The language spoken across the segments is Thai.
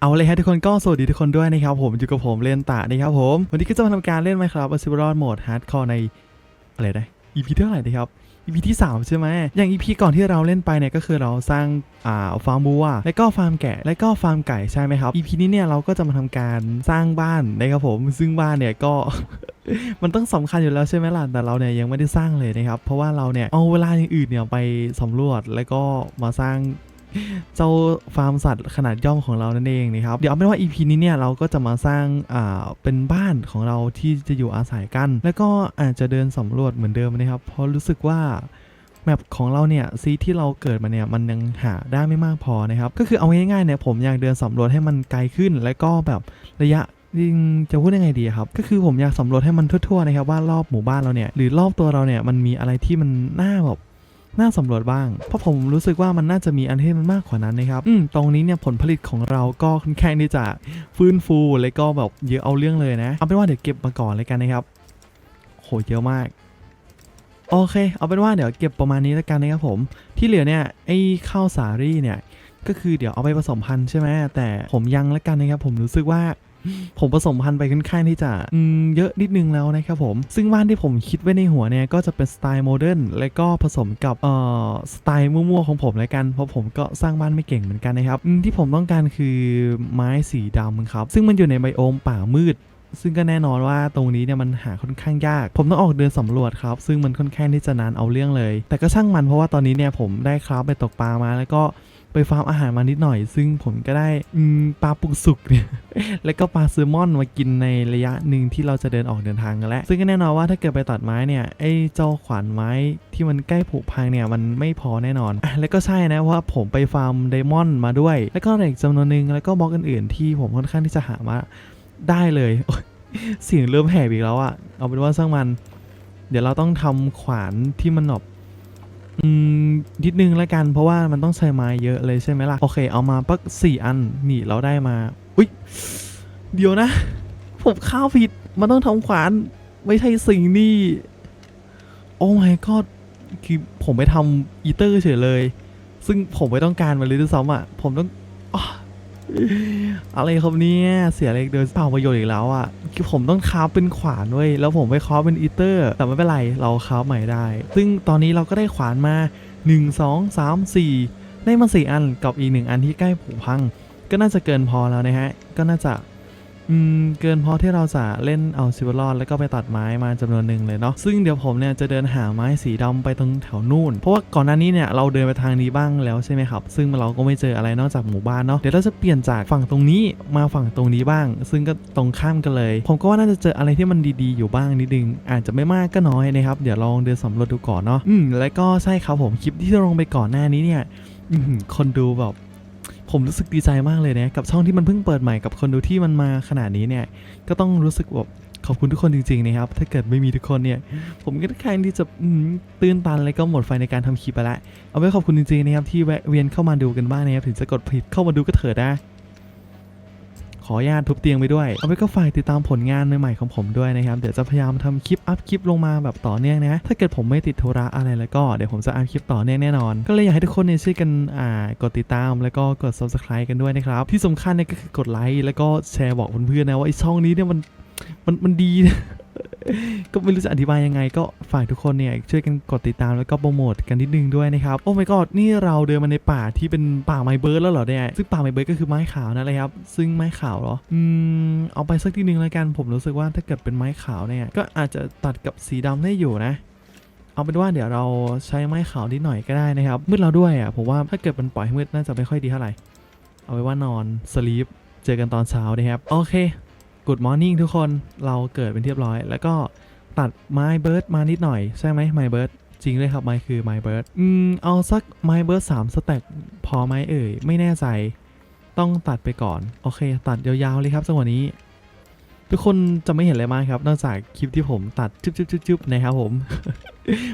เอาเลยฮะทุกคนก็สวัสดีทุกคนด้วยนะครับผมอยู่กับผมเล่นตานะครับผมวันนี้ก็จะมาทำการเล่นไหมครับอ s ซิ r ร d โหมดฮาร์ดคอร์ในอะไรนะ EP ที่เท่าไหร่นะครับ EP ที่ 3 ใช่ไหมอย่าง EP ก่อนที่เราเล่นไปเนี่ยก็คือเราสร้างอ่าฟาร์มบัวแล้วก็ฟาร์มแกะแล้วก็ฟาร์มไก่ใช่ไหมครับ EP นี้เนี่ยเราก็จะมาทำการสร้างบ้านนะครับผมซึ่งบ้านเนี่ยก็มันต้องสำคัญอยู่แล้วใช่ไหมล่ะ แต่เราเนี่ยยังไม่ได้สร้างเลยนะครับ เพราะว่าเราเนี่ยเอาเวลาอย่างอื่นเนี่ยไปสำรวจแล้วก็มาสร้าง เจ้าฟาร์มสัตว์ขนาดย่อมของเรานั่นเองนะครับ เดี๋ยวเอาเป็นว่า EP นี้เนี่ยเราก็จะมาสร้างอ่าเป็นบ้านของเราที่จะอยู่อาศัยกัน แล้วก็อาจจะเดินสำรวจเหมือนเดิมนะครับ เพราะรู้สึกว่าแมปของเราเนี่ยซีที่เราเกิดมาเนี่ยมันยังหาได้ไม่มากพอนะครับ ก็คือเอาง่ายๆเนี่ยผมอยากเดินสำรวจให้มันไกลขึ้น แล้วก็แบบระยะยิงจะพูดยังไงดีครับ ก็คือผมอยากสำรวจให้มันทั่วๆนะครับว่ารอบหมู่บ้านเราเนี่ยหรือรอบตัวเราเนี่ยมันมีอะไรที่มันน่าแบบ น่าสำรวจบ้าง เพราะผมรู้สึกว่ามันน่าจะมีอันที่มันมากกว่านั้นนะครับอืมตรงนี้เนี่ยผลผลิตของเราก็ค่อนข้างที่จะฟื้นฟูแล้วก็แบบเยอะเอาเรื่องเลยนะเอาเป็นว่าเดี๋ยวเก็บมาก่อนเลยกันนะครับโหเยอะมากโอเค เอาเป็นว่าเดี๋ยวเก็บประมาณนี้แล้วกันนะครับผม ที่เหลือเนี่ยไอ้ข้าวสาลี่เนี่ยก็คือเดี๋ยวเอาไปผสมพันธุ์ใช่ไหมแต่ผมยังแล้วกันนะครับผมรู้สึกว่า ผมผสมพันธุ์ไปค่อนข้างที่จะอืมเยอะนิดนึงแล้วนะครับผม ซึ่งบ้านที่ผมคิดไว้ในหัวเนี่ยก็จะเป็นสไตล์โมเดิร์นและก็ผสมกับเอ่อสไตล์มั่วๆของผมแล้วกันเพราะผมก็สร้างบ้านไม่เก่งเหมือนกันนะครับอืมที่ผมต้องการคือไม้สีดำครับ ซึ่งมันอยู่ในไบโอมป่ามืดซึ่งก็แน่นอนว่าตรงนี้เนี่ยมันหาค่อนข้างยาก ผมต้องออกเดินสำรวจครับ ซึ่งมันค่อนข้างที่จะนานเอาเรื่องเลย แต่ก็ช่างมันเพราะว่าตอนนี้เนี่ยผมได้ครับไปตกปลามาแล้วก็ ไปฟาร์มอาหารมานิดหน่อย ซึ่งผมก็ได้ปลาปุกสุกเนี่ยแล้วก็ปลาแซลมอนมากินในระยะหนึ่งที่เราจะเดินออกเดินทางกันแล้ว ซึ่งก็แน่นอนว่าถ้าเกิดไปตัดไม้เนี่ยไอ้เจ้าขวานไม้ที่มันใกล้ผุพังเนี่ยมันไม่พอแน่นอน แล้วก็ใช่นะว่าผมไปฟาร์มไดมอนด์มาด้วย แล้วก็เหล็กจำนวนหนึ่งแล้วก็บล็อกอื่นๆ ที่ผมค่อนข้างที่จะหามาได้เลยเสียงเริ่มแหบอีกแล้วอะเอาเป็นว่าช่างมัน เดี๋ยวเราต้องทำขวานที่มันแบบ อืมนิดนึงแล้วกันเพราะว่ามันต้องใช้ไม้เยอะเลยใช่ไหมล่ะ โอเคเอามาปักสี่อันนี่เราได้มา อุ้ยเดี๋ยวนะ ผมข้าวผิด มันต้องทำขวาน ไม่ใช่สิ่งนี่โอ้ my god คือผมไปทำอีเตอร์เฉยเลย ซึ่งผมไม่ต้องการมันเลยด้วยซ้ำอะ ผมต้อง อะไรครับเนี่ยเสียอะไรเดินเปล่าประโยชน์อีกแล้วอะคือผมต้องคาบเป็นขวานด้วยแล้วผมไปคาบเป็นอีเตอร์ แต่ไม่เป็นไรเราคาบใหม่ได้ ซึ่งตอนนี้เราก็ได้ขวานมา 1 2 3 4 ได้มา 4 อันกับอีกหนึ่งอันที่ใกล้ผุพัง ก็น่าจะเกินพอแล้วนะฮะ ก็น่าจะ อืมเกินพอที่เราจะเล่นเอาซิวลอดแล้วก็ไปตัดไม้มาจำนวนหนึ่งเลยเนาะซึ่งเดี๋ยวผมเนี่ยจะเดินหาไม้สีดำไปตรงแถวนู่น เพราะว่าก่อนหน้านี้เนี่ยเราเดินไปทางนี้บ้างแล้วใช่ไหมครับ ซึ่งเราก็ไม่เจออะไรนอกจากหมู่บ้านเนาะเดี๋ยวเราจะเปลี่ยนจากฝั่งตรงนี้มาฝั่งตรงนี้บ้าง ซึ่งก็ตรงข้ามกันเลย ผมก็ว่าน่าจะเจออะไรที่มันดีๆอยู่บ้างนิดนึงอาจจะไม่มากก็น้อยนะครับเดี๋ยวลองเดินสำรวจดูก่อนเนาะอืมแล้วก็ใช่ครับผมคลิปที่ลงไปก่อนหน้านี้เนี่ยคนดูแบบ ผมรู้สึกดีใจมากเลยนะกับช่องที่มันเพิ่งเปิดใหม่กับคนดูที่มันมาขนาดนี้เนี่ยก็ต้องรู้สึกแบบขอบคุณทุกคนจริงๆนะครับ ถ้าเกิดไม่มีทุกคนเนี่ย ผมก็แค่ที่จะตื้นตัน แล้วก็หมดไฟในการทำคลิปไปละ เอาไว้ขอบคุณจริงๆนะครับที่แวะเวียนเข้ามาดูกันบ้างนะครับ ถึงจะกดผิดเข้ามาดูก็เถิดนะ ขออนุญาตทุบเตียงไปด้วย เอาไว้ก็ฝากติดตามผลงานใหม่ๆของผมด้วยนะครับ เดี๋ยวจะพยายามทำคลิปอัพคลิปลงมาแบบต่อเนื่องนะ ถ้าเกิดผมไม่ติดธุระอะไรแล้วก็เดี๋ยวผมจะอัพคลิปต่อเนื่องแน่นอน ก็เลยอยากให้ทุกคนเนี่ยช่วยกันอ่ากดติดตามแล้วก็กด subscribe กันด้วยนะครับ ที่สำคัญเนี่ยก็คือกดไลค์แล้วก็แชร์บอกเพื่อนๆนะว่าไอช่องนี้เนี่ยมันมันมันดีนะ ก็ไม่รู้จะอธิบายยังไง ก็ฝากทุกคนเนี่ยช่วยกันกดติดตามแล้วก็โปรโมทกันนิดนึงด้วยนะครับ โอ้ my god นี่เราเดินมาในป่าที่เป็นป่าไมเบิร์ดแล้วเหรอเนี่ย ซึ่งป่าไมเบิร์ดก็คือไม้ขาวนั่นแหละครับ ซึ่งไม้ขาวเหรอ อืม เอาไปสักทีนึงแล้วกัน ผมรู้สึกว่าถ้าเกิดเป็นไม้ขาวเนี่ย ก็อาจจะตัดกับสีดำได้อยู่นะเอาเป็นว่าเดี๋ยวเราใช้ไม้ขาวนิดหน่อยก็ได้นะครับ มืดเราด้วยอะผมว่าถ้าเกิดมันปล่อยให้มืดน่าจะไม่ค่อยดีเท่าไหร่ เอาไว้ว่านอนสลีปเจอกันตอนเช้านะครับ โอเค Good morning ทุกคนเราเกิดเป็นเรียบร้อย แล้วก็ตัดไม้เบิร์ดมานิดหน่อย ใช่ไหมไม้เบิร์ดจริงเลยครับไม้คือไม้เบิร์ดอืมเอาสักไม้เบิร์ดสามสแต็กพอไหมเอ่ย ไม่แน่ใจ ต้องตัดไปก่อน โอเค ตัดยาวๆเลยครับจังหวะนี้ ทุกคนจะไม่เห็นอะไรมากครับ นอกจากคลิปที่ผมตัดจุ๊บๆๆนะครับผม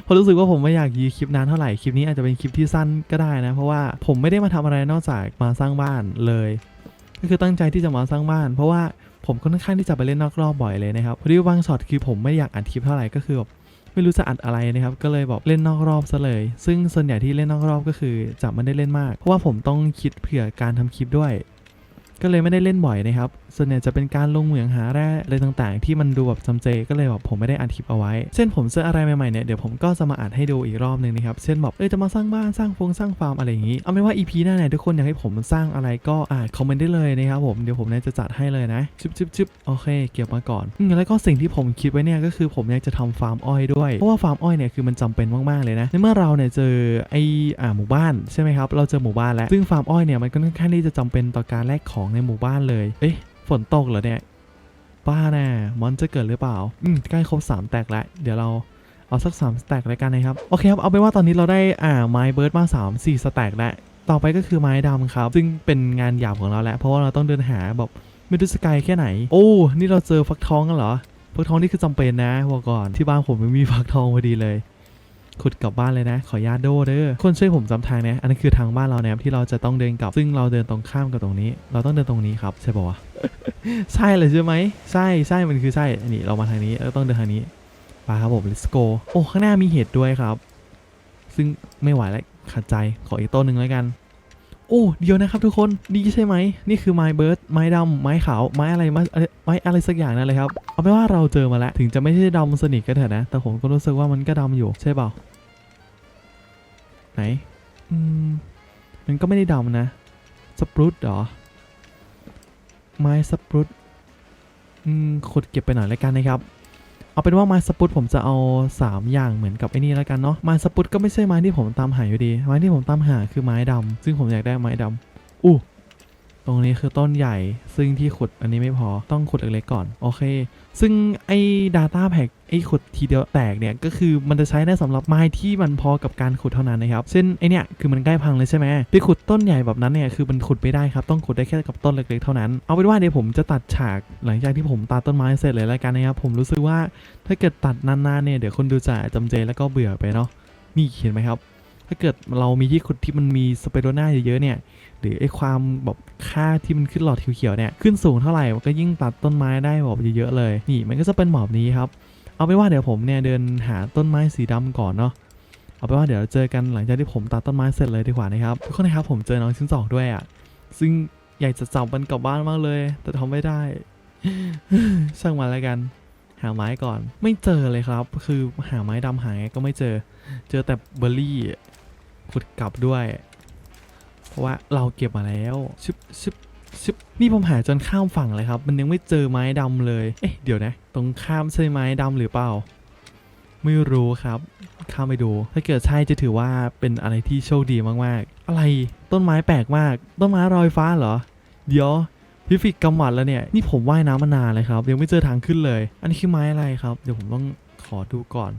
เพราะรู้สึกว่าผมไม่อยากยีคลิปนานเท่าไหร่ คลิปนี้อาจจะเป็นคลิปที่สั้นก็ได้นะ เพราะว่าผมไม่ได้มาทำอะไรนอกจากมาสร้างบ้านเลย ก็คือตั้งใจที่จะมาสร้างบ้าน เพราะว่า ผมค่อนข้างที่จะไปเล่นนอกรอบบ่อยเลยนะครับพอดีว่าบางช็อตคือผมไม่อยากอัดคลิปเท่าไหร่ก็คือแบบไม่รู้จะอัดอะไรนะครับก็เลยแบบเล่นนอกรอบซะเลย ซึ่งส่วนใหญ่ที่เล่นนอกรอบก็คือจะไม่ได้เล่นมาก เพราะว่าผมต้องคิดเผื่อการทำคลิปด้วย ก็เลยไม่ได้เล่นบ่อยนะครับ ส่วนใหญ่จะเป็นการลงเหมืองหาแร่อะไรต่างๆ ที่มันดูแบบจำเจ ก็เลยแบบผมไม่ได้อัดคลิปเอาไว้ เช่นผมเจออะไรใหม่ๆเนี่ยเดี๋ยวผมก็จะมาอัดให้ดูอีกรอบหนึ่งนะครับ เช่นแบบเออจะมาสร้างบ้านสร้างฟงสร้างฟาร์มอะไรอย่างนี้ เอาไม่ว่า EP หน้าไหนทุกคนอยากให้ผมสร้างอะไรก็อ่าคอมเมนต์ได้เลยนะครับผม เดี๋ยวผมเนี่ยจะจัดให้เลยนะชึบชึบชึบโอเค เก็บมาก่อนอืมแล้วก็สิ่งที่ผมคิดไว้เนี่ยก็คือผมอยากจะทำฟาร์มอ้อยด้วย เพราะว่าฟาร์มอ้อยเนี่ยคือมันจำเป็นมากๆเลยนะ ในเมื่อเราเนี่ยเจอไออ่าหมู่บ้านใช่ไหมครับ เราเจอหมู่บ้านแล้ว ซึ่งฟาร์มอ้อยเนี่ยมันก็ค่อนข้างที่จะจำเป็นต่อการแลกของในหมู่บ้านเลย เอ๊ะฝนตกเหรอเนี่ยบ้าแน่มอนจะเกิดหรือเปล่า อืมใกล้ครบ3แตกแล้ว เดี๋ยวเราเอาสัก3สแต็กแล้วกันนะครับ โอเคครับ เอาเป็นว่าตอนนี้เราได้อ่าไม้เบิร์ดมา3 4สแต็กแล้ว ต่อไปก็คือไม้ดำครับ ซึ่งเป็นงานหยาบของเราแหละเพราะว่าเราต้องเดินหาแบบไม่รู้สกายแค่ไหน โอ้ นี่เราเจอฟักทองกันเหรอ ฟักทองนี่คือจำเป็นนะบอกก่อน ที่บ้านผมไม่มีฟักทองพอดีเลย ขุดกลับบ้านเลยนะ ขออนุญาตโดเด้อคนช่วยผมจำทางนะอันนั้นคือทางบ้านเรานะครับที่เราจะต้องเดินกลับ ซึ่งเราเดินตรงข้ามกับตรงนี้ เราต้องเดินตรงนี้ครับใช่ปะวะใช่เลยใช่ไหมใช่ใช่มันคือใช่อันนี้เรามาทางนี้ต้องเดินทางนี้ไปครับผม let's go โอ้ข้างหน้ามีเห็ดด้วยครับ ซึ่งไม่ไหวแล้วขัดใจขออีกต้นหนึ่งแล้วกัน อ้ เดียวนะครับทุกคนนี่ใช่ไหม นี่คือไม้เบิร์ดไม้ดำไม้ขาว ไม้อะไรไม้อะไรไม้อะไรสักอย่างนั่นเลยครับ เอาเป็นว่าเราเจอมาแล้ว ถึงจะไม่ใช่ดำสนิทก็เถอะนะ แต่ผมก็รู้สึกว่ามันก็ดำอยู่ใช่เปล่า ไหน อืม มันก็ไม่ได้ดำนะ สปรุตเหรอ ไม้สปรุตอืมขุดเก็บไปหน่อยแล้วกันนะครับ เอาเป็นว่าไม้สปุตผมจะเอา 3 อย่างเหมือนกับไอ้นี่แล้วกันเนาะไม้สปุตก็ไม่ใช่ไม้ที่ผมตามหาอยู่ดี ไม้ที่ผมตามหาคือไม้ดำซึ่งผมอยากได้ไม้ดำอู้ ตรงนี้คือต้นใหญ่ซึ่งที่ขุดอันนี้ไม่พอต้องขุดเล็กๆก่อน โอเค ซึ่งไอ้ Data Pack ไอ้ขุดทีเดียวแตกเนี่ยก็คือมันจะใช้ได้สำหรับไม้ที่มันพอกับการขุดเท่านั้นนะครับเช่นไอเนี่ยคือมันใกล้พังเลยใช่ไหมไปขุดต้นใหญ่แบบนั้นเนี่ยคือมันขุดไม่ได้ครับต้องขุดได้แค่กับต้นเล็กๆเท่านั้น เอาเป็นว่าเดี๋ยวผมจะตัดฉากหลังจากที่ผมตัดต้นไม้เสร็จเลยแล้วกันนะครับผมรู้สึกว่าถ้าเกิดตัดนานๆเนี่ยเดี๋ยวคนดูจะจำเจแล้วก็เบื่อไปเนาะนี่เห็นไหมครับ ถ้าเกิดเรามีที่ขุดที่มันมีสเปโดนาเยอะๆเนี่ย หรือไอ้ความแบบค่าที่มันขึ้นหลอดเขียวๆเนี่ยขึ้นสูงเท่าไหร่มันก็ยิ่งตัดต้นไม้ได้แบบเยอะๆเลย นี่มันก็จะเป็นหมอบนี้ครับ เอาไปว่าเดี๋ยวผมเนี่ยเดินหาต้นไม้สีดำก่อนเนาะเอาไปว่าเดี๋ยวเจอกันหลังจากที่ผมตัดต้นไม้เสร็จเลยดีกว่านะครับทุกคนนะครับผมเจอน้องชิ้นสองด้วยอะ่ะซึ่งอยากจะจับมันกลับบ้านมากเลย แต่ทำไม่ได้ ช่างมันแล้วกัน หาไม้ก่อน ไม่เจอเลยครับ คือหาไม้ดำหาไงก็ไม่เจอ เจอแต่เบอร์รี่ขุดกลับด้วย เพราะว่าเราเก็บมาแล้วชึบชึบชึบนี่ผมหาจนข้ามฝั่งเลยครับ มันยังไม่เจอไม้ดำเลย เอ๊ะเดี๋ยวนะ ตรงข้ามใช่ไม้ดำหรือเปล่า ไม่รู้ครับ ข้ามไปดู ถ้าเกิดใช่จะถือว่าเป็นอะไรที่โชคดีมากๆ อะไร ต้นไม้แปลกมาก ต้นไม้รอยฟ้าเหรอ เดี๋ยวพิฟิกกำหมัดแล้วเนี่ย นี่ผมว่ายน้ำมานานเลยครับ ยังไม่เจอทางขึ้นเลย อันนี้คือไม้อะไรครับ เดี๋ยวผมต้องขอดูก่อน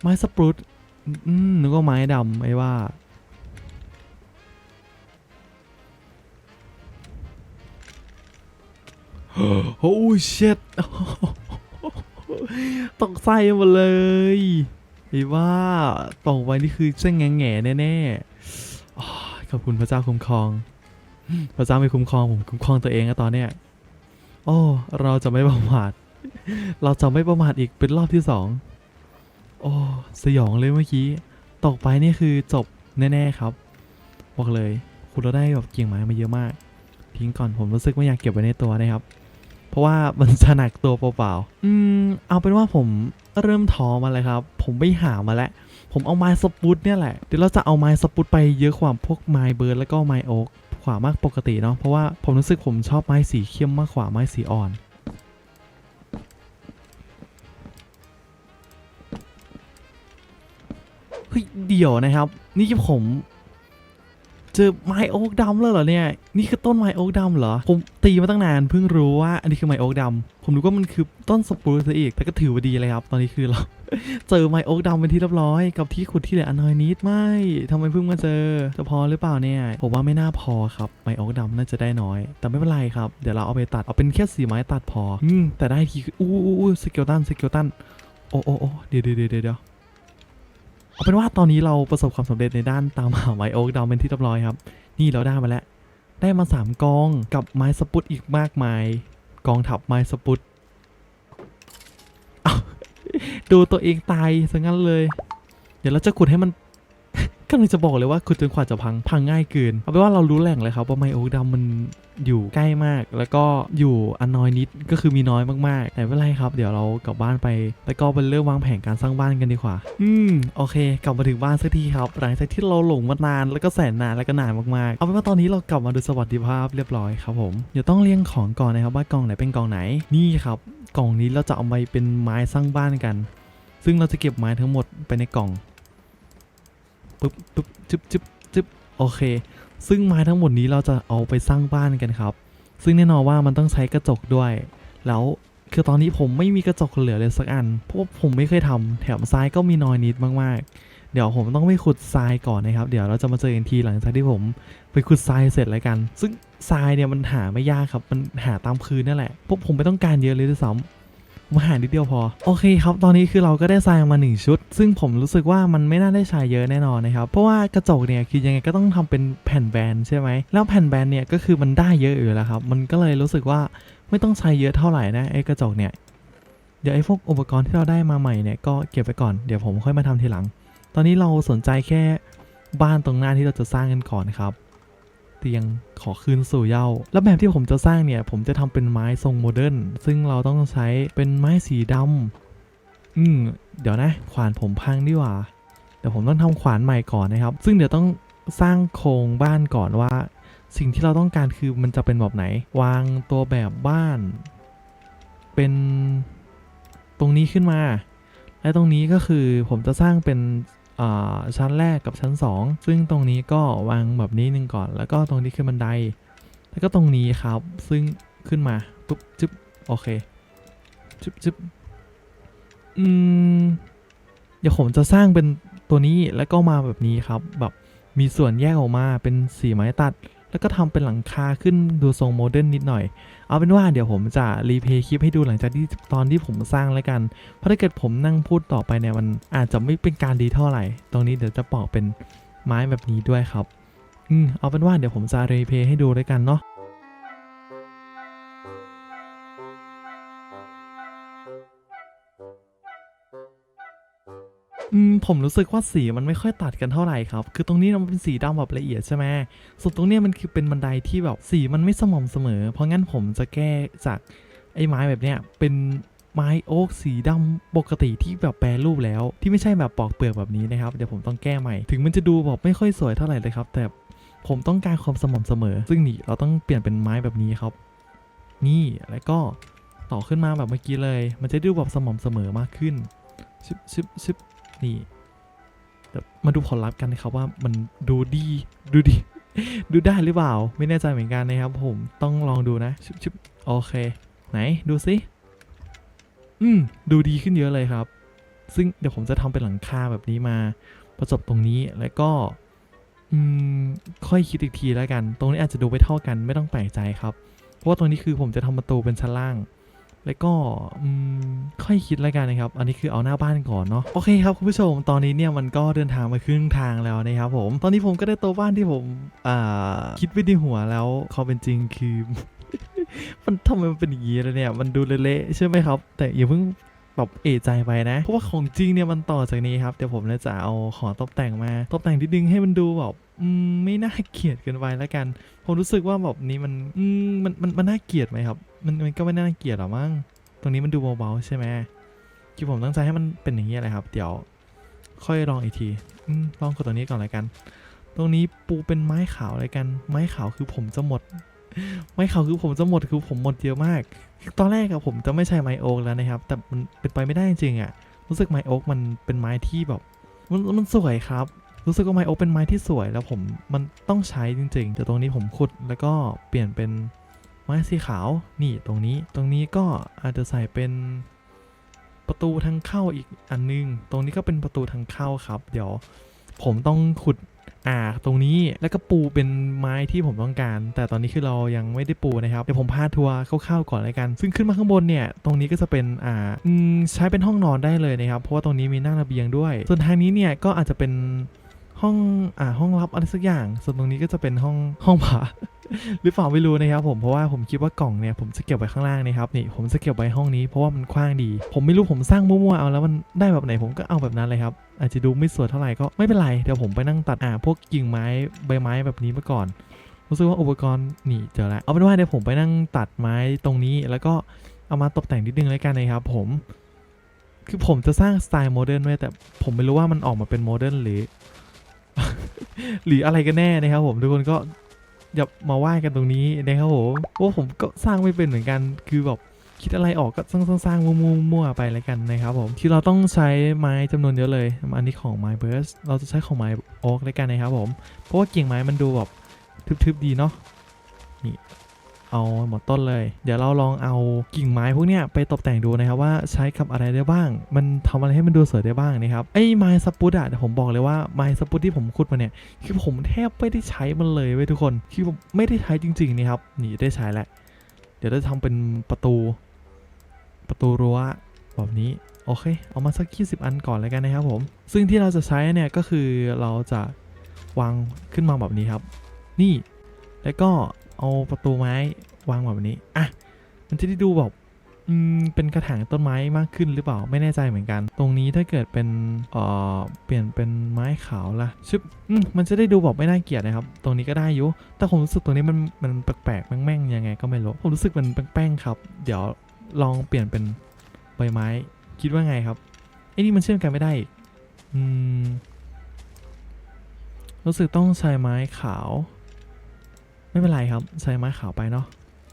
ไม้สปรุตอืมนึกว่าไม้ดำไอ้ว่า โอ้เช็ดตกใจหมดเลยไอ้ว่าตกไปนี่คือเส้นแง่แง่แน่ๆขอบคุณพระเจ้าคุ้มครอง พระเจ้าไม่คุ้มครองผมคุ้มครองตัวเองอะตอนเนี้ยโอ้เราจะไม่ประมาทเราจะไม่ประมาทอีกเป็นรอบที่สองโอ้สยองเลยเมื่อกี้ตกไปนี่คือจบแน่ๆครับ บอกเลย คุณเราได้แบบเกี่ยงไม้มาเยอะมาก ทิ้งก่อนผมรู้สึกไม่อยากเก็บไว้ในตัวนะครับ ราะว่ามันจะหนักตัวเปล่าๆอืมเอาเป็นว่าผมเริ่มท้อมาเลยครับ ผมไปหามาแล้ว ผมเอาไม้สปุตเนี่ยแหละ เดี๋ยวเราจะเอาไม้สปุตไปเยอะกว่าพวกไม้เบิร์ดแล้วก็ไม้โอ๊กกว่ามากปกติเนาะเพราะว่าผมรู้สึกผมชอบไม้สีเข้มมากกว่าไม้สีอ่อนเฮ้ยเดี๋ยวนะครับ นี่ผม เจอไม้โอ๊กดำแล้วเหรอเนี่ย นี่คือต้นไม้โอ๊กดำเหรอ ผมตีมาตั้งนานเพิ่งรู้ว่าอันนี้คือไม้โอ๊กดำผมรู้ว่ามันคือต้นสปรูซะอีกแต่ก็ถือว่าดีเลยครับ ตอนนี้คือเราเจอไม้โอ๊กดำเป็นที่เรียบร้อยกับที่ขุดที่เหลืออันน้อยนิดไม่ทำไมเพิ่งมาเจอจะพอหรือเปล่าเนี่ย ผมว่าไม่น่าพอครับไม้โอ๊กดำน่าจะได้น้อย แต่ไม่เป็นไรครับเดี๋ยวเราเอาไปตัดเอาเป็นแค่สีไม้ตัดพอ อืมแต่ได้ทีคืออู้อู้อู้สเกลตันสเกลตันโอ้โอ้โอ้เดี๋ยวเดี๋ยวเดี๋ยว เอาเป็นว่าตอนนี้เราประสบความสำเร็จในด้านตามหาไมโอ๊กดำเป็นที่เรียบร้อยครับ นี่เราได้มาแล้ว ได้มา 3กองกับไม้สปุตอีกมากมาย กองถับไม้สปุตดูตัวเองตายซะงั้นเลย เดี๋ยวเราจะขุดให้มัน กำลังจะบอกเลยว่าขุดจนกว่าจะพังพังง่ายเกินเอาเป็นว่าเรารู้แหล่งเลยครับว่าไมโอ๊กดำมันอยู่ใกล้มาก แล้วก็อยู่อันน้อยนิดก็คือมีน้อยมากๆ แต่ไม่เป็นไรครับ เดี๋ยวเรากลับบ้านไป แล้วก็ไปเริ่มวางแผนการสร้างบ้านกันดีกว่า อืมโอเค กลับมาถึงบ้านสักทีครับหลังจากที่เราหลงมานานแล้วก็แสนนานแล้วก็นานมากๆ เอาเป็นว่าตอนนี้เรากลับมาดูสวัสดิภาพเรียบร้อยครับผมเดี๋ยวต้องเรียงของก่อนนะครับว่ากองไหนเป็นกองไหนนี่ครับกล่องนี้เราจะเอาไปเป็นไม้สร้างบ้านกัน ซึ่งเราจะเก็บไม้ทั้งหมดไปในกล่อง ปึ๊บปึ๊บจึ๊บจึ๊บจึ๊บโอเค ซึ่งไม้ทั้งหมดนี้เราจะเอาไปสร้างบ้านกันครับ ซึ่งแน่นอนว่ามันต้องใช้กระจกด้วย แล้วคือตอนนี้ผมไม่มีกระจกเหลือเลยสักอัน เพราะผมไม่เคยทำแถมทรายก็มีน้อยนิดมากๆ เดี๋ยวผมต้องไปขุดทรายก่อนนะครับ เดี๋ยวเราจะมาเจอกันทีหลังจากที่ผมไปขุดทรายเสร็จแล้วกัน ซึ่งทรายเนี่ยมันหาไม่ยากครับ มันหาตามคืนนั่นแหละ พวกผมไม่ต้องการเยอะเลยด้วยซ้ำ ผมหานิดเดียวพอ โอเคครับ ตอนนี้คือเราก็ได้ทรายมาหนึ่งชุด ซึ่งผมรู้สึกว่ามันไม่น่าได้ใช้เยอะแน่นอนนะครับ เพราะว่ากระจกเนี่ยคือยังไงก็ต้องทำเป็นแผ่นแบนใช่ไหม แล้วแผ่นแบนเนี่ยก็คือมันได้เยอะอยู่แล้วครับ มันก็เลยรู้สึกว่าไม่ต้องใช้เยอะเท่าไหร่นะไอ้กระจกเนี่ย เดี๋ยวไอ้พวกอุปกรณ์ที่เราได้มาใหม่เนี่ยก็เก็บไว้ก่อน เดี๋ยวผมค่อยมาทำทีหลัง ตอนนี้เราสนใจแค่บ้านตรงหน้าที่เราจะสร้างกันก่อนครับ ตียงขอคืนสู่เย้า แล้วแบบที่ผมจะสร้างเนี่ย ผมจะทำเป็นไม้ทรงโมเดิร์นซึ่งเราต้องใช้เป็นไม้สีดำอืมเดี๋ยวนะขวานผมพังดีกว่าเดี๋ยวผมต้องทำขวานใหม่ก่อนนะครับ ซึ่งเดี๋ยวต้องสร้างโครงบ้านก่อนว่า สิ่งที่เราต้องการคือมันจะเป็นแบบไหน วางตัวแบบบ้าน เป็นตรงนี้ขึ้นมา และตรงนี้ก็คือผมจะสร้างเป็น ชั้นแรกกับชั้น 2 ซึ่งตรงนี้ก็วางแบบนี้หนึ่งก่อน แล้วก็ตรงนี้คือบันได แล้วก็ตรงนี้ครับ ซึ่งขึ้นมาปุ๊บจึ๊บโอเคจึ๊บจึ๊บอืมเดี๋ยวผมจะสร้างเป็นตัวนี้แล้วก็มาแบบนี้ครับ แบบมีส่วนแยกออกมาเป็นสีไม้ตัด แล้วก็ทำเป็นหลังคาขึ้นดูทรงโมเดิร์นนิดหน่อย เอาเป็นว่าเดี๋ยวผมจะรีเพย์คลิปให้ดูหลังจากที่ตอนที่ผมสร้างแล้วกัน เพราะถ้าเกิดผมนั่งพูดต่อไปเนี่ยมันอาจจะไม่เป็นการดีเท่าไหร่ ตรงนี้เดี๋ยวจะปอกเป็นไม้แบบนี้ด้วยครับ อืมเอาเป็นว่าเดี๋ยวผมจะรีเพย์ให้ดูด้วยกันเนาะ อืมผมรู้สึกว่าสีมันไม่ค่อยตัดกันเท่าไหร่ครับ คือตรงนี้มันเป็นสีดำแบบละเอียดใช่ไหมส่วนตรงนี้มันคือเป็นบันไดที่แบบสีมันไม่สม่ำเสมอ เพราะงั้นผมจะแก้จากไอ้ไม้แบบเนี้ยเป็นไม้โอ๊กสีดำปกติที่แบบแปรรูปแล้ว ที่ไม่ใช่แบบปอกเปลือกแบบนี้นะครับ เดี๋ยวผมต้องแก้ใหม่ ถึงมันจะดูแบบไม่ค่อยสวยเท่าไหร่เลยครับ แต่ผมต้องการความสม่ำเสมอ ซึ่งนี่เราต้องเปลี่ยนเป็นไม้แบบนี้ครับ นี่แล้วก็ต่อขึ้นมาแบบเมื่อกี้เลย มันจะดูแบบสม่ำเสมอมากขึ้นชึบชึบชึบ นี่มาดูผลลัพธ์กันนะครับว่ามันดูดีดูดี ดูได้หรือเปล่า ไม่แน่ใจเหมือนกันนะครับ ผมต้องลองดูนะชึบชึบโอเค ไหนดูสิอืมดูดีขึ้นเยอะเลยครับ ซึ่งเดี๋ยวผมจะทำเป็นหลังคาแบบนี้มาประจบตรงนี้แล้วก็อืมค่อยคิดอีกทีแล้วกัน ตรงนี้อาจจะดูไม่เท่ากันไม่ต้องแปลกใจครับ เพราะว่าตรงนี้คือผมจะทำประตูเป็นชั้นล่าง แล้วก็ค่อยคิดแล้วกันนะครับ อันนี้คือเอาหน้าบ้านก่อนเนาะ โอเคครับคุณผู้ชม ตอนนี้เนี่ยมันก็เดินทางมาครึ่งทางแล้วนะครับผม ตอนนี้ผมก็ได้ตัวบ้านที่ผมคิดไว้ในหัวแล้วควาเป็นจริงคือมันทำไมมันเป็นอย่างนี้แล้วเนี่ย มันดูเละๆใช่ไหมครับ แต่อย่าเพิ่งแบบเอะใจไปนะ เพราะว่าของจริงเนี่ยมันต่อจากนี้ครับ เดี๋ยวผมจะเอาของตกแต่งมา ตกแต่งนิดนึงให้มันดูแบบไม่น่าเกลียดเกินไปแล้วกัน ผมรู้สึกว่าแบบนี้มันมันมันมันน่าเกลียดไหมครับ มันมันก็ไม่น่าเกลียดหรอมั้งตรงนี้มันดูเบาๆใช่ไหมคือผมตั้งใจให้มันเป็นอย่างนี้แหละครับ เดี๋ยว ค่อยลองอีกทีอลองกดตรงนี้ก่อนเลยกัน ตรงนี้ปูเป็นไม้ขาวเลยกัน ไม้ขาวคือผมจะหมด ไม้ขาวคือผมจะหมดคือผมหมดเยอะมาก ตอนแรกอะผมจะไม่ใช้ไม้โอ๊กแล้วนะครับ แต่มันเป็นไปไม่ได้จริงๆอะรู้สึกไม้โอ๊กมันเป็นไม้ที่แบบมันมันสวยครับ รู้สึกว่าไม้โอ๊กเป็นไม้ที่สวยแล้วผมมันต้องใช้จริงๆเดี๋ยวตรงนี้ผมขุดแล้วก็เปลี่ยนเป็น ไม้สีขาวนี่ตรงนี้ตรงนี้ก็อาจจะใส่เป็นประตูทางเข้าอีกอันนึง ตรงนี้ก็เป็นประตูทางเข้าครับ เดี๋ยวผมต้องขุดอ่าตรงนี้แล้วก็ปูเป็นไม้ที่ผมต้องการ แต่ตอนนี้คือเรายังไม่ได้ปูนะครับ เดี๋ยวผมพาทัวร์คร่าวๆก่อนเลยกัน ซึ่งขึ้นมาข้างบนเนี่ย ตรงนี้ก็จะเป็นอ่าอืมใช้เป็นห้องนอนได้เลยนะครับ เพราะว่าตรงนี้มีหน้าระเบียงด้วย ส่วนทางนี้เนี่ยก็อาจจะเป็นห้องอ่าห้องลับอะไรสักอย่าง ส่วนตรงนี้ก็จะเป็นห้องห้องผา หรือเปล่าไม่รู้นะครับผมเพราะว่าผมคิดว่ากล่องเนี่ยผมจะเก็บไว้ข้างล่างนะครับนี่ผมจะเก็บไว้ห้องนี้เพราะว่ามันกว้างดี ผมไม่รู้ผมสร้างมั่วๆเอาแล้วมันได้แบบไหนผมก็เอาแบบนั้นเลยครับอาจจะดูไม่สวยเท่าไหร่ก็ไม่เป็นไรเดี๋ยวผมไปนั่งตัดอ่าพวกกิ่งไม้ใบไม้แบบนี้มาก่อนรู้สึกว่าอุปกรณ์นี่เจอแล้วเอาเป็นว่าเดี๋ยวผมไปนั่งตัดไม้ตรงนี้แล้วก็เอามาตกแต่งนิดนึงแล้วกันนะครับผมคือผมจะสร้างสไตล์โมเดิร์นไว้แต่ผมไม่รู้ว่ามันออกมาเป็นโมเดิร์นหรือ หรืออะไรกันแน่นะครับผมทุกคนก็ อย่ามาว่ากันตรงนี้นะครับผมเพราะผมก็สร้างไม่เป็นเหมือนกัน คือแบบคิดอะไรออกก็สร้างสร้างมั่วๆไปแล้วกันนะครับผมที่เราต้องใช้ไม้จำนวนเยอะเลยอันนี้ของไม้เบิร์สเราจะใช้ของไม้โอ๊กแล้วกันนะครับผมเพราะว่ากิ่งไม้มันดูแบบทึบๆดีเนาะนี่ เอาหมดต้นเลย เดี๋ยวเราลองเอากิ่งไม้พวกเนี้ยไปตกแต่งดูนะครับว่าใช้กับอะไรได้บ้าง มันทำอะไรให้มันดูสวยได้บ้างนะครับไอ้ไม้สปุตอะเดี๋ยวผมบอกเลยว่าไม้สปุตที่ผมขุดมาเนี่ยคือผมแทบไม่ได้ใช้มันเลยเว้ยทุกคนคือผมไม่ได้ใช้จริงๆนี่ครับนี่ได้ใช้แล้วเดี๋ยวจะทำเป็นประตู ประตูรั้วแบบนี้โอเค เอามาสัก 20 อันก่อนเลยกันนะครับผม ซึ่งที่เราจะใช้เนี่ยก็คือเราจะวางขึ้นมาแบบนี้ครับ นี่ แล้วก็ เอาประตูไม้วางแบบนี้อะมันจะได้ดูแบบอืมเป็นกระถางต้นไม้มากขึ้นหรือเปล่าไม่แน่ใจเหมือนกัน ตรงนี้ถ้าเกิดเป็นเอ่อเปลี่ยนเป็นไม้ขาวละชึบอืมมันจะได้ดูแบบไม่น่าเกลียดนะครับ ตรงนี้ก็ได้อยู่แต่ผมรู้สึกตรงนี้มันมันแปลกๆแม่งๆยังไงก็ไม่รู้ผมรู้สึกมันแป้งๆครับ เดี๋ยวลองเปลี่ยนเป็นใบไม้ คิดว่าไงครับไอ้นี่มันเชื่อมกันไม่ได้อีกอืมรู้สึกต้องใช้ไม้ขาว ไม่เป็นไรครับใช้ไม้ขาวไปเนาะ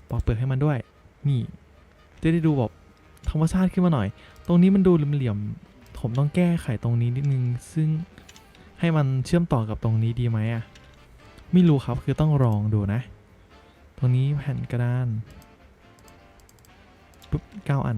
ปอกเปลือกให้มันด้วย นี่จะได้ดูแบบธรรมชาติขึ้นมาหน่อย ตรงนี้มันดูเหลี่ยมๆผมต้องแก้ไขตรงนี้นิดนึง ซึ่งให้มันเชื่อมต่อกับตรงนี้ดีไหมอะไม่รู้ครับคือต้องลองดูนะ ตรงนี้แผ่นกระดานปุ๊บเก้าอัน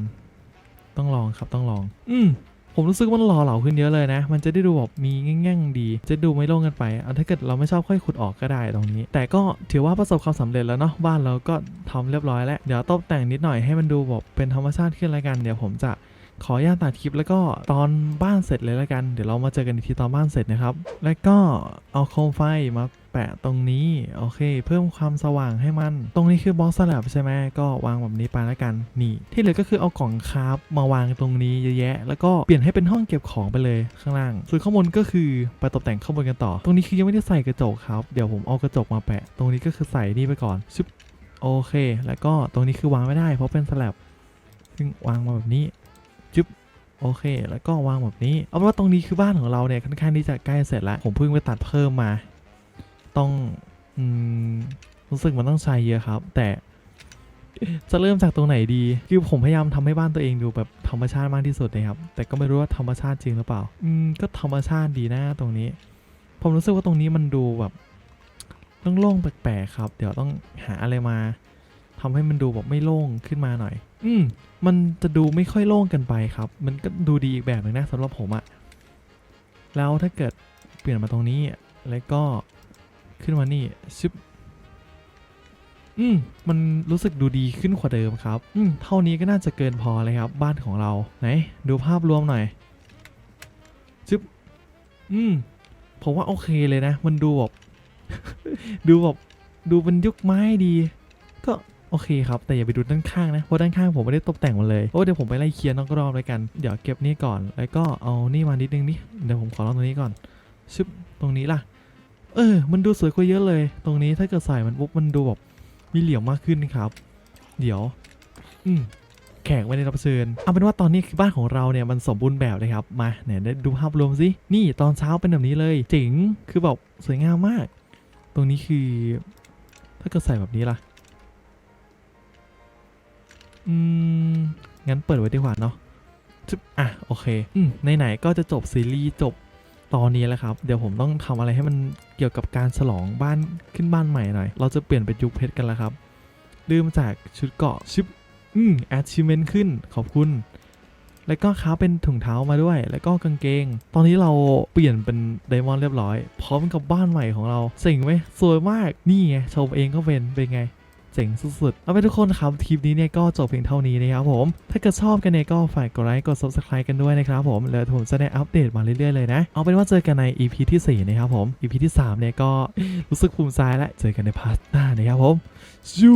ต้องลองครับต้องลอง อืม ผมรู้สึกว่ามันหล่อเหลาขึ้นเยอะเลยนะ มันจะได้ดูแบบมีแง่งๆดี จะดูไม่โล่งกันไปเอาถ้าเกิดเราไม่ชอบค่อยขุดออกก็ได้ตรงนี้ แต่ก็ถือว่าประสบความสำเร็จแล้วเนาะบ้านเราก็ทำเรียบร้อยแล้วเดี๋ยวตกแต่งนิดหน่อยให้มันดูแบบเป็นธรรมชาติขึ้นละกันเดี๋ยวผมจะ ขออนุญาตตัดคลิปแล้วก็ตอนบ้านเสร็จเลยและกัน เดี๋ยวเรามาเจอกันอีกทีตอนบ้านเสร็จนะครับ แล้วก็เอาโคมไฟมาแปะตรงนี้โอเค เพิ่มความสว่างให้มัน ตรงนี้คือบล็อกสลับใช่ไหมก็วางแบบนี้ไปแล้วกันนี่ ที่เหลือก็คือเอากล่องคราฟมาวางตรงนี้เยอะแยะ แล้วก็เปลี่ยนให้เป็นห้องเก็บของไปเลยข้างล่าง ส่วนข้างบนก็คือไปตกแต่งข้างบนกันต่อ ตรงนี้คือยังไม่ได้ใส่กระจกครับเดี๋ยวผมเอากระจกมาแปะ ตรงนี้ก็คือใส่นี่ไปก่อนชึบโอเค แล้วก็ตรงนี้คือวางไม่ได้เพราะเป็นสลับซึ่งวางมาแบบนี้ จึ๊บโอเค แล้วก็วางแบบนี้ เอาเป็นว่าตรงนี้คือบ้านของเราเนี่ยค่อนข้างที่จะใกล้เสร็จแล้ว ผมเพิ่งไปตัดเพิ่มมา ต้องอืมรู้สึกมันต้องใช้เยอะครับ แต่จะเริ่มจากตรงไหนดี คือผมพยายามทำให้บ้านตัวเองดูแบบธรรมชาติมากที่สุดนะครับ แต่ก็ไม่รู้ว่าธรรมชาติจริงหรือเปล่า อืม ก็ธรรมชาติดีนะตรงนี้ ผมรู้สึกว่าตรงนี้มันดูแบบโล่งๆแปลกๆครับ เดี๋ยวต้องหาอะไรมา ทำให้มันดูแบบไม่โล่งขึ้นมาหน่อย อืมมันจะดูไม่ค่อยโล่งกันไปครับ มันก็ดูดีอีกแบบหนึ่งนะสำหรับผมอะแล้วถ้าเกิดเปลี่ยนมาตรงนี้แล้วก็ขึ้นมานี่ชึบอืมมันรู้สึกดูดีขึ้นกว่าเดิมครับ อืมเท่านี้ก็น่าจะเกินพอเลยครับ บ้านของเราไหนดูภาพรวมหน่อยชึบอืมผมว่าโอเคเลยนะ มันดูแบบดูแบบดูเป็นยุคไม้ดี ก็ โอเคครับ แต่อย่าไปดูด้านข้างนะ เพราะด้านข้างผมไม่ได้ตกแต่งมันเลย โอ้ เดี๋ยวผมไปไล่เคลียร์นอกรอบเลยกัน เดี๋ยวเก็บนี่ก่อน แล้วก็เอานี่มานิดนึงนี่เดี๋ยวผมขอลองตรงนี้ก่อน ชึบ ตรงนี้ล่ะ เออ มันดูสวยกว่าเยอะเลย ตรงนี้ถ้าเกิดใส่มันปุ๊บ มันดูแบบมีเหลี่ยมมากขึ้นครับ เดี๋ยว อืมแขกไม่ได้รับเชิญ เอาเป็นว่าตอนนี้คือบ้านของเราเนี่ยมันสมบูรณ์แบบเลยครับ มาไหนได้ดูภาพรวมสิ นี่ตอนเช้าเป็นแบบนี้เลย เจ๋ง คือแบบสวยงามมาก ตรงนี้คือ ถ้าเกิดใส่แบบนี้ล่ะ อืม งั้นเปิดไว้ดีกว่าเนาะจึ๊บอะ โอเค อืมไหนๆก็จะจบซีรีส์จบตอนนี้แล้วครับ เดี๋ยวผมต้องทำอะไรให้มันเกี่ยวกับการฉลองบ้านขึ้นบ้านใหม่หน่อย เราจะเปลี่ยนเป็นยุคเพชรกันแล้วครับ ลืมจากชุดเกราะชิปอืม achievement ขึ้น ขอบคุณ แล้วก็ค้าเป็นถุงเท้ามาด้วย แล้วก็กางเกง ตอนนี้เราเปลี่ยนเป็นไดมอนด์เรียบร้อย พร้อมกับบ้านใหม่ของเราเสิ่งไหมสวยมาก นี่ไงชมเองก็เป็น เป็นไง เจ๋งสุดๆ เอาไปนทุกคนครับคลิปนี้เนี่ยก็จบเพียงเท่านี้นะครับผม ถ้าเกิดชอบกันเนี่ยก็ฝากกดไลค์กด subscribe กันด้วยนะครับผม แล้วผมจะได้อัปเดตมาเรื่อยๆเลยนะ เอาเป็นว่าเจอกันใน EP ที่สี่นะครับผม EP ที่สามเนี่ยก็รู้สึกภูมิใจและเจอกันในพาร์ทหน้านะครับผมชู